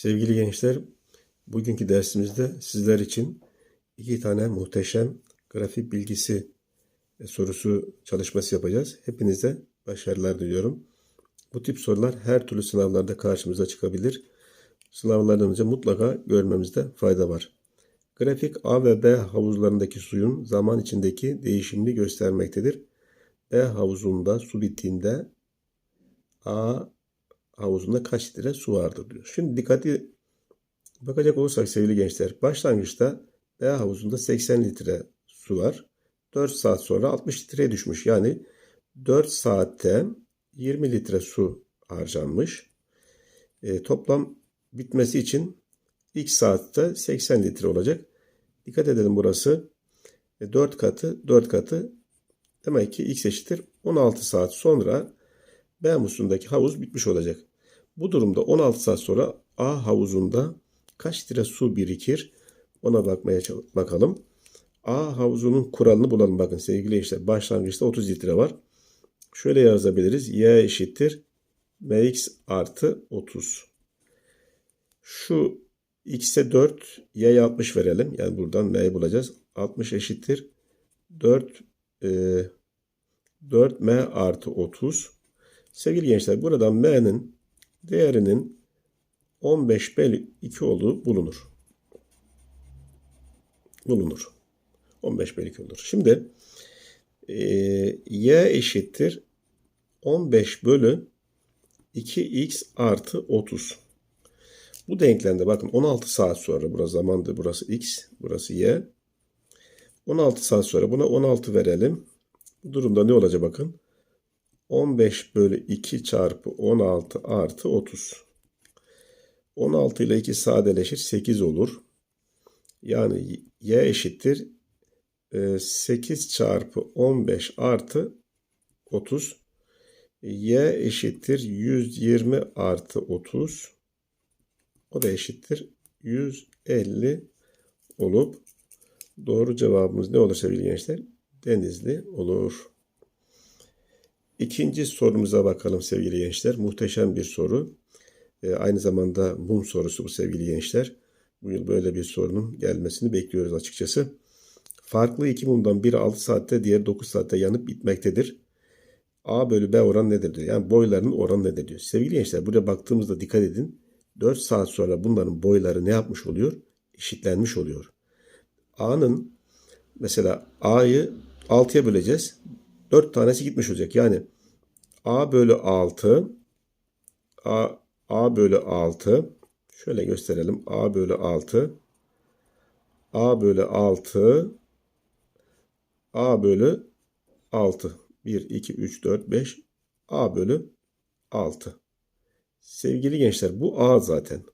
Sevgili gençler, bugünkü dersimizde sizler için iki tane muhteşem grafik bilgisi e, sorusu çalışması yapacağız. Hepinize başarılar diliyorum. Bu tip sorular her türlü sınavlarda karşımıza çıkabilir. Sınavlardan önce mutlaka görmemizde fayda var. Grafik A ve B havuzlarındaki suyun zaman içindeki değişimini göstermektedir. B havuzunda su bittiğinde A havuzunda kaç litre su vardır diyor. Şimdi dikkatli bakacak olursak sevgili gençler başlangıçta B havuzunda 80 litre su var. 4 saat sonra 60 litreye düşmüş. Yani 4 saatte 20 litre su harcanmış. E, toplam bitmesi için ilk saatte 80 litre olacak. Dikkat edelim burası. E, 4 katı 4 katı demek ki x eşittir 16 saat sonra B musluğundaki havuz bitmiş olacak. Bu durumda 16 saat sonra A havuzunda kaç litre su birikir? Ona bakmaya bakalım. A havuzunun kuralını bulalım. Bakın sevgili gençler başlangıçta 30 litre var. Şöyle yazabiliriz. Y eşittir mx artı 30. Şu x'e 4, y'ye 60 verelim. Yani buradan m'yi bulacağız. 60 eşittir 4 e, 4m artı 30. Sevgili gençler buradan m'nin değerinin 15 bölü 2 olduğu bulunur. Bulunur. 15 bölü 2 olur. Şimdi e, y eşittir 15 bölü 2x artı 30. Bu denklemde bakın 16 saat sonra burası zamandır burası x burası y. 16 saat sonra buna 16 verelim. Bu durumda ne olacak bakın. 15 bölü 2 çarpı 16 artı 30. 16 ile 2 sadeleşir 8 olur. Yani y eşittir 8 çarpı 15 artı 30. y eşittir 120 artı 30. O da eşittir 150 olup doğru cevabımız ne olur sevgili gençler? Denizli olur. İkinci sorumuza bakalım sevgili gençler. Muhteşem bir soru. E, aynı zamanda mum sorusu bu sevgili gençler. Bu yıl böyle bir sorunun gelmesini bekliyoruz açıkçası. Farklı iki mumdan biri 6 saatte diğeri 9 saatte yanıp bitmektedir. A bölü B oran nedir diyor. Yani boylarının oranı nedir diyor. Sevgili gençler buraya baktığımızda dikkat edin. 4 saat sonra bunların boyları ne yapmış oluyor? Eşitlenmiş oluyor. A'nın mesela A'yı 6'ya böleceğiz. 4 tanesi gitmiş olacak. Yani A bölü 6 A, A bölü 6 şöyle gösterelim. A bölü 6 A bölü 6 A bölü 6 1, 2, 3, 4, 5 A bölü 6 Sevgili gençler bu A zaten.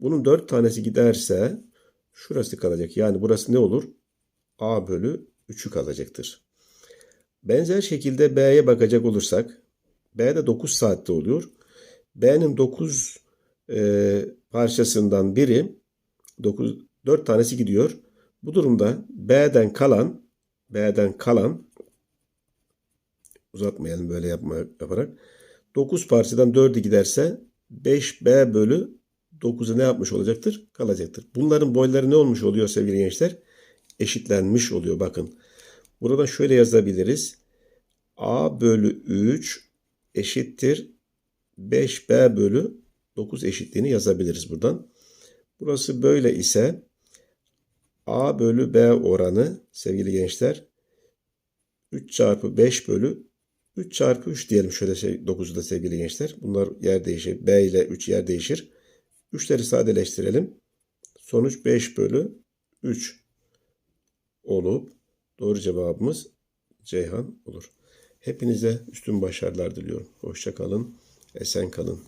Bunun 4 tanesi giderse şurası kalacak. Yani burası ne olur? A bölü 3'ü kalacaktır. Benzer şekilde B'ye bakacak olursak B'de 9 saatte oluyor. B'nin 9 e, parçasından biri 9, 4 tanesi gidiyor. Bu durumda B'den kalan B'den kalan uzatmayalım böyle yapma, yaparak 9 parçadan 4'ü giderse 5B bölü 9'u ne yapmış olacaktır? Kalacaktır. Bunların boyları ne olmuş oluyor sevgili gençler? Eşitlenmiş oluyor bakın. Buradan şöyle yazabiliriz. A bölü 3 eşittir 5B bölü 9 eşitliğini yazabiliriz buradan. Burası böyle ise A bölü B oranı sevgili gençler 3 çarpı 5 bölü 3 çarpı 3 diyelim şöyle şey 9'u da sevgili gençler. Bunlar yer değişir. B ile 3 yer değişir. 3'leri sadeleştirelim. Sonuç 5 bölü 3 olup doğru cevabımız Ceyhan olur. Hepinize üstün başarılar diliyorum. Hoşça kalın, esen kalın.